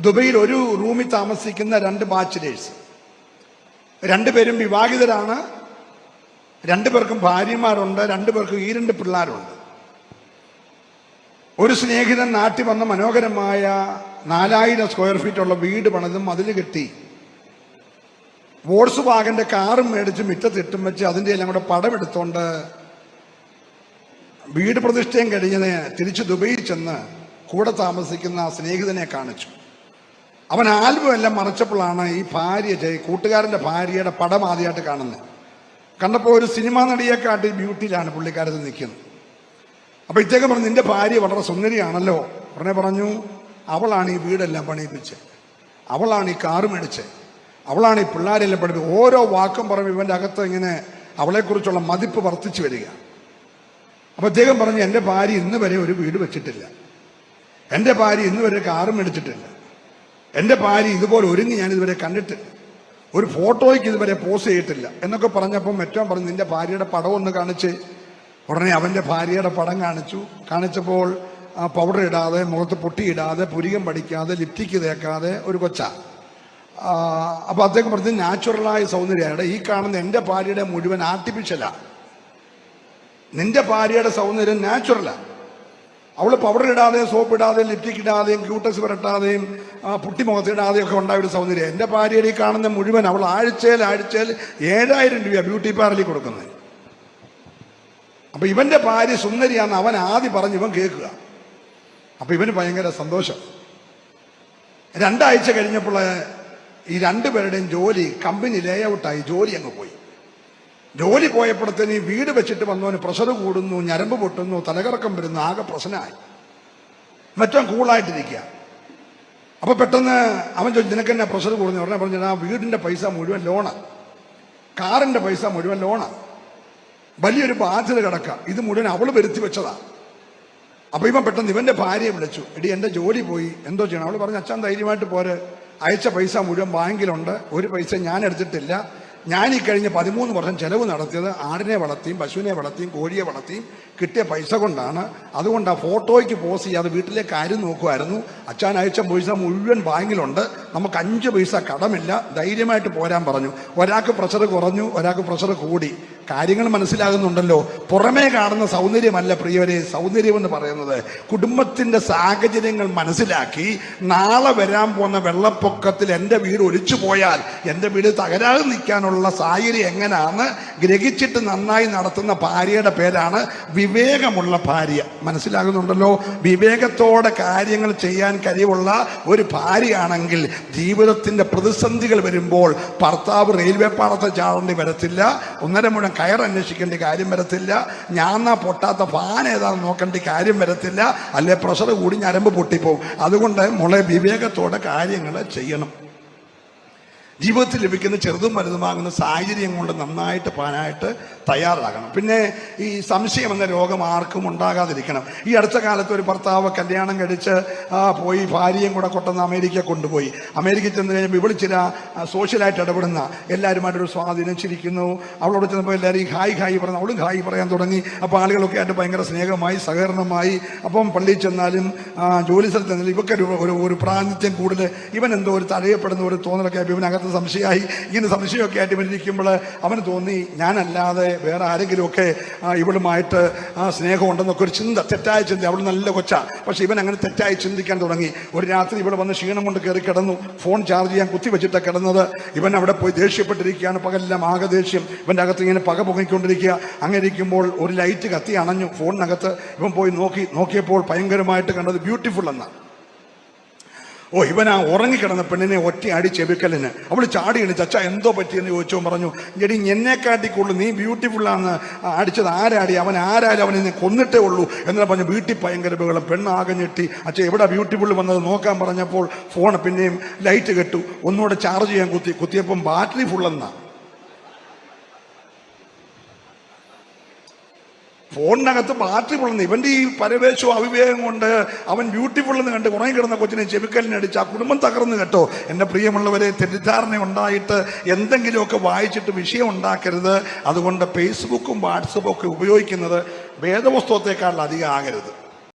ദുബൈയിൽ ഒരു റൂമിൽ താമസിക്കുന്ന രണ്ട് ബാച്ചിലേഴ്സ്. രണ്ടുപേരും വിവാഹിതരാണ്. രണ്ടുപേർക്കും ഭാര്യമാരുണ്ട്. രണ്ടുപേർക്കും ഈ രണ്ട് പിള്ളേരുണ്ട്. ഒരു സ്നേഹിതൻ നാട്ടിൽ വന്ന മനോഹരമായ നാലായിരം സ്ക്വയർ ഫീറ്റ് ഉള്ള വീട് പണിതും അതിൽ കെട്ടി. വോട്സ് വാഗന്റെ കാറും മേടിച്ച് മുറ്റത്തിട്ടും വെച്ച് അതിന്റെ എല്ലാം കൂടെ പടമെടുത്തോണ്ട് വീട് പ്രതിഷ്ഠയും കഴിഞ്ഞ് തിരിച്ച് ദുബൈയിൽ ചെന്ന് കൂടെ താമസിക്കുന്ന സ്നേഹിതനെ കാണിച്ചു. അവൻ ആൽബം എല്ലാം മറച്ചപ്പോഴാണ് ഈ ഭാര്യ കൂട്ടുകാരന്റെ ഭാര്യയുടെ പടം ആദ്യമായിട്ട് കാണുന്നത്. കണ്ടപ്പോൾ ഒരു സിനിമാ നടിയെക്കാട്ടി ബ്യൂട്ടിയിലാണ് പുള്ളിക്കാരത് നിൽക്കുന്നത്. അപ്പോൾ ഇദ്ദേഹം പറഞ്ഞു നിന്റെ ഭാര്യ വളരെ സുന്ദരിയാണല്ലോ. ഉടനെ പറഞ്ഞു അവളാണ് ഈ വീടെല്ലാം പണിയിപ്പിച്ചത്. അവളാണ് ഈ കാറ് മേടിച്ചത്. അവളാണ് ഈ പിള്ളേരെല്ലാം പഠിപ്പിച്ചത്. ഓരോ വാക്കും പറഞ്ഞ് ഇവന്റെ അകത്ത് ഇങ്ങനെ അവളെക്കുറിച്ചുള്ള മതിപ്പ് വർദ്ധിച്ചു വരിക. അപ്പോൾ അദ്ദേഹം പറഞ്ഞു എന്റെ ഭാര്യ ഇന്ന് വരെ ഒരു വീട് വെച്ചിട്ടില്ല. എന്റെ ഭാര്യ ഇന്ന് വരെ കാറ് മേടിച്ചിട്ടില്ല. എന്റെ ഭാര്യ ഇതുപോലെ ഒരുങ്ങി ഞാൻ ഇതുവരെ കണ്ടിട്ട് ഒരു ഫോട്ടോയ്ക്ക് ഇതുവരെ പോസ് ചെയ്തിട്ടില്ല എന്നൊക്കെ പറഞ്ഞപ്പം മറ്റോ പറഞ്ഞു നിന്റെ ഭാര്യയുടെ പടം ഒന്ന് കാണിച്ച്. ഉടനെ അവന്റെ ഭാര്യയുടെ പടം കാണിച്ചു. കാണിച്ചപ്പോൾ ആ പൗഡർ ഇടാതെ മുഖത്ത് പൊട്ടിയിടാതെ പുരികം പഠിക്കാതെ ലിപ്റ്റിക്ക് തേക്കാതെ ഒരു കൊച്ച. അപ്പോൾ അദ്ദേഹം പറഞ്ഞു നാച്ചുറലായ സൗന്ദര്യമാണ് ഈ കാണുന്ന എന്റെ ഭാര്യയുടെ മുഴുവൻ ആർട്ടിഫിഷ്യലാണ് നിന്റെ ഭാര്യയുടെ സൗന്ദര്യം നാച്ചുറലാണ് അവൾ പൗഡർ ഇടാതെ സോപ്പ് ഇടാതെയും ലിപ്റ്റിക് ഇടാതെയും ക്യൂട്ടക്സ് പുരട്ടാതെയും ആ, പുട്ടി മുഖത്തിടാതെയും ഒക്കെ ഉണ്ടായ ഒരു സൗന്ദര്യം. എന്റെ ഭാര്യയുടെ ഈ കാണുന്ന മുഴുവൻ അവൾ ആഴ്ചയിൽ ആഴ്ചയിൽ ഏഴായിരം രൂപ ബ്യൂട്ടി പാർലറിൽ കൊടുക്കുന്നത്. അപ്പം ഇവന്റെ ഭാര്യ സുന്ദരിയാന്ന് അവൻ ആദ്യം പറഞ്ഞ് ഇവൻ കേൾക്കുക. അപ്പം ഇവന് ഭയങ്കര സന്തോഷം. രണ്ടാഴ്ച കഴിഞ്ഞപ്പോൾ ഈ രണ്ടുപേരുടെയും ജോലി കമ്പനി ലേ ഔട്ടായി ജോലി അങ്ങ് പോയി. ജോലി പോയപ്പോഴത്തേന് ഈ വീട് വെച്ചിട്ട് വന്നവന് പ്രഷർ കൂടുന്നു ഞരമ്പ് പൊട്ടുന്നു തലകറക്കം വരുന്നു ആകെ പ്രശ്നമായി മറ്റവൻ കൂളായിട്ടിരിക്കുക അപ്പോൾ പെട്ടെന്ന് അവൻ ചോദിച്ചു നിനക്ക് എന്നാ പ്രഷർ കൂടുന്നു ഉടനെ പറഞ്ഞു ആ വീടിന്റെ പൈസ മുഴുവൻ ലോണാണ് കാറിന്റെ പൈസ മുഴുവൻ ലോണാണ് വലിയൊരു ബാധ്യത കിടക്കുക ഇത് മുഴുവൻ അവൾ വരുത്തി വെച്ചതാ അപ്പോൾ ഇവൻ പെട്ടെന്ന് ഇവന്റെ ഭാര്യയെ വിളിച്ചു എടി എന്റെ ജോലി പോയി എന്തോ ചെയ്യണം അവൾ പറഞ്ഞു അച്ഛൻ ധൈര്യമായിട്ട് പോരെ അയച്ച പൈസ മുഴുവൻ ബാങ്കിലുണ്ട് ഒരു പൈസ ഞാൻ എടുത്തിട്ടില്ല ഞാൻ ഈ കഴിഞ്ഞ പതിമൂന്ന് വർഷം ചെലവ് നടത്തിയത് ആടിനെ വളർത്തിയും പശുവിനെ വളർത്തിയും കോഴിയെ വളർത്തിയും കിട്ടിയ പൈസ കൊണ്ടാണ്. അതുകൊണ്ട് ആ ഫോട്ടോയ്ക്ക് പോസ് ചെയ്യാതെ വീട്ടിലെ കാര്യം നോക്കുമായിരുന്നു. അച്ഛൻ അയച്ച പൈസ മുഴുവൻ ബാങ്കിലുണ്ട്. നമുക്ക് അഞ്ച് പൈസ കടമില്ല. ധൈര്യമായിട്ട് പോരാൻ പറഞ്ഞു. ഒരാൾക്ക് പ്രഷർ കുറഞ്ഞു ഒരാൾക്ക് പ്രഷർ കൂടി. കാര്യങ്ങൾ മനസ്സിലാകുന്നുണ്ടല്ലോ. പുറമേ കാണുന്ന സൗന്ദര്യമല്ല പ്രിയവരെ. സൗന്ദര്യം എന്ന് പറയുന്നത് കുടുംബത്തിന്റെ സാഹചര്യങ്ങൾ മനസ്സിലാക്കി നാളെ വരാൻ പോകുന്ന വെള്ളപ്പൊക്കത്തിൽ എന്റെ വീട് ഒലിച്ചു പോയാൽ എന്റെ വീട് തകരാതെ നിൽക്കാനുള്ള സാഹചര്യം എങ്ങനെയാണ് ഗ്രഹിച്ചിട്ട് നന്നായി നടത്തുന്ന ഭാര്യയുടെ പേരാണ് വിവേകമുള്ള ഭാര്യ. മനസ്സിലാകുന്നുണ്ടല്ലോ? വിവേകത്തോടെ കാര്യങ്ങൾ ചെയ്യാൻ കഴിവുള്ള ഒരു ഭാര്യയാണെങ്കിൽ ജീവിതത്തിന്റെ പ്രതിസന്ധികൾ വരുമ്പോൾ ഭർത്താവ് റെയിൽവേ പാളത്തെ ചാടേണ്ടി വരത്തില്ല. ഒന്നര മുഴുവൻ കയർ അന്വേഷിക്കേണ്ട കാര്യം വരത്തില്ല. ഞാന്നാ പൊട്ടാത്ത ഫാൻ ഏതാണെന്ന് നോക്കേണ്ട കാര്യം വരത്തില്ല. അല്ലെ പ്രഷർ കൂടി ഞരമ്പ് പൊട്ടിപ്പോവും. അതുകൊണ്ട് മുളെ വിവേകത്തോടെ കാര്യങ്ങൾ ചെയ്യണം. ജീവിതത്തിൽ ലഭിക്കുന്ന ചെറുതും വലുതുമാകുന്ന സാഹചര്യം കൊണ്ട് നന്നായിട്ട് പാനായിട്ട് തയ്യാറാകണം. പിന്നെ ഈ സംശയം എന്ന രോഗം ആർക്കും ഉണ്ടാകാതിരിക്കണം. ഈ അടുത്ത കാലത്ത് ഒരു ഭർത്താവ് കല്യാണം കഴിച്ച് പോയി ഭാര്യയും കൂടെ കൊണ്ടുവന്ന് അമേരിക്ക കൊണ്ടുപോയി. അമേരിക്കയിൽ ചെന്ന് ചില ആ, സോഷ്യലായിട്ട് ഇടപെടുന്ന എല്ലാവരുമായിട്ടൊരു സ്വാധീനം ചിരിക്കുന്നു. അവളോട് ചെന്നപ്പോൾ എല്ലാവരും ഹായ് ഹായ് പറഞ്ഞു അവളും ഹായ് പറയാൻ തുടങ്ങി. അപ്പോൾ ആളുകളൊക്കെ ആയിട്ട് ഭയങ്കര സ്നേഹമായി സഹകരണമായി. അപ്പം പള്ളിയിൽ ചെന്നാലും ജോലി സ്ഥലത്ത് ചെന്നാലും ഇവക്കൊരു ഒരു പ്രാതിനിധ്യം കൂടുതൽ ഇവൻ എന്തോ ഒരു തടയപ്പെടുന്ന ഒരു തോന്നലൊക്കെ ആയപ്പോൾ ഇവനകത്ത് സംശയമായി. ഇങ്ങനെ സംശയമൊക്കെ ആയിട്ട് ഇവനിരിക്കുമ്പോൾ അവന് തോന്നി ഞാനല്ലാതെ വേറെ ആരെങ്കിലുമൊക്കെ ഇവളുമായിട്ട് സ്നേഹം ഉണ്ടെന്നൊക്കെ ഒരു ചിന്ത തെറ്റായ ചിന്ത. അവൾ നല്ല കൊച്ചാ. പക്ഷെ ഇവൻ അങ്ങനെ തെറ്റായി ചിന്തിക്കാൻ തുടങ്ങി. ഒരു രാത്രി ഇവിടെ വന്ന് ക്ഷീണം കൊണ്ട് കയറി കിടന്നു. ഫോൺ ചാർജ് ചെയ്യാൻ കുത്തി വെച്ചിട്ടാണ് കിടന്നത്. ഇവൻ അവിടെ പോയി ദേഷ്യപ്പെട്ടിരിക്കുകയാണ്. പകലെല്ലാം ആകെ ദേഷ്യം. ഇവന്റെ അകത്ത് ഇങ്ങനെ പക പൊങ്ങിക്കൊണ്ടിരിക്കുക. അങ്ങനെ ഇരിക്കുമ്പോൾ ഒരു ലൈറ്റ് കത്തി അണഞ്ഞു. ഫോണിനകത്ത് ഇവൻ പോയി നോക്കി. നോക്കിയപ്പോൾ ഭയങ്കരമായിട്ട് കണ്ടത് ബ്യൂട്ടിഫുൾ എന്നാണ്. ഓ ഇവൻ ആ ഉറങ്ങിക്കിടന്ന പെണ്ണിനെ ഒറ്റ അടി ചെവിക്കലിന് അവൾ ചാടി എണീച്ച് അച്ഛ എന്തോ പറ്റിയെന്ന് ചോദിച്ചോ? പറഞ്ഞു എടി എന്നെക്കാട്ടി കൂടുതൽ നീ ബ്യൂട്ടിഫുള്ളാന്ന് അടിച്ചത് ആരാടി? അവൻ ആരായാലും അവനെ കൊന്നിട്ടേ ഉള്ളൂ. എന്നാ പറഞ്ഞു വീട്ടിൽ ഭയങ്കര ബഹളം. പെണ്ണ് ആകെ ഞെട്ടി. അച്ഛ എവിടെ ബ്യൂട്ടിഫുൾ വന്നത്? നോക്കാൻ പറഞ്ഞപ്പോൾ ഫോൺ പിന്നെയും ലൈറ്റ് കെട്ടു. ഒന്നുകൂടെ ചാർജ് ചെയ്യാൻ കുത്തി. കുത്തിയപ്പം ബാറ്ററി ഫുൾ ഫോണിനകത്ത് ബാറ്ററി പൊള്ളുന്നു ഇവന്റെ ഈ പരവേശവും അവിവേകം കൊണ്ട് അവൻ ബ്യൂട്ടിഫുൾ എന്ന് കണ്ട് ഉറങ്ങി കിടന്ന കൊച്ചിനെ ചെവിക്കലിനടിച്ച് ആ കുടുംബം തകർന്നു കേട്ടോ. എന്റെ പ്രിയമുള്ളവരെ തെറ്റിദ്ധാരണ ഉണ്ടായിട്ട് എന്തെങ്കിലുമൊക്കെ വായിച്ചിട്ട് വിഷയം ഉണ്ടാക്കരുത്. അതുകൊണ്ട് ഫേസ്ബുക്കും വാട്സപ്പും ഒക്കെ ഉപയോഗിക്കുന്നത് വേദപുസ്തകത്തെക്കാൾ അധികം ആകരുത്.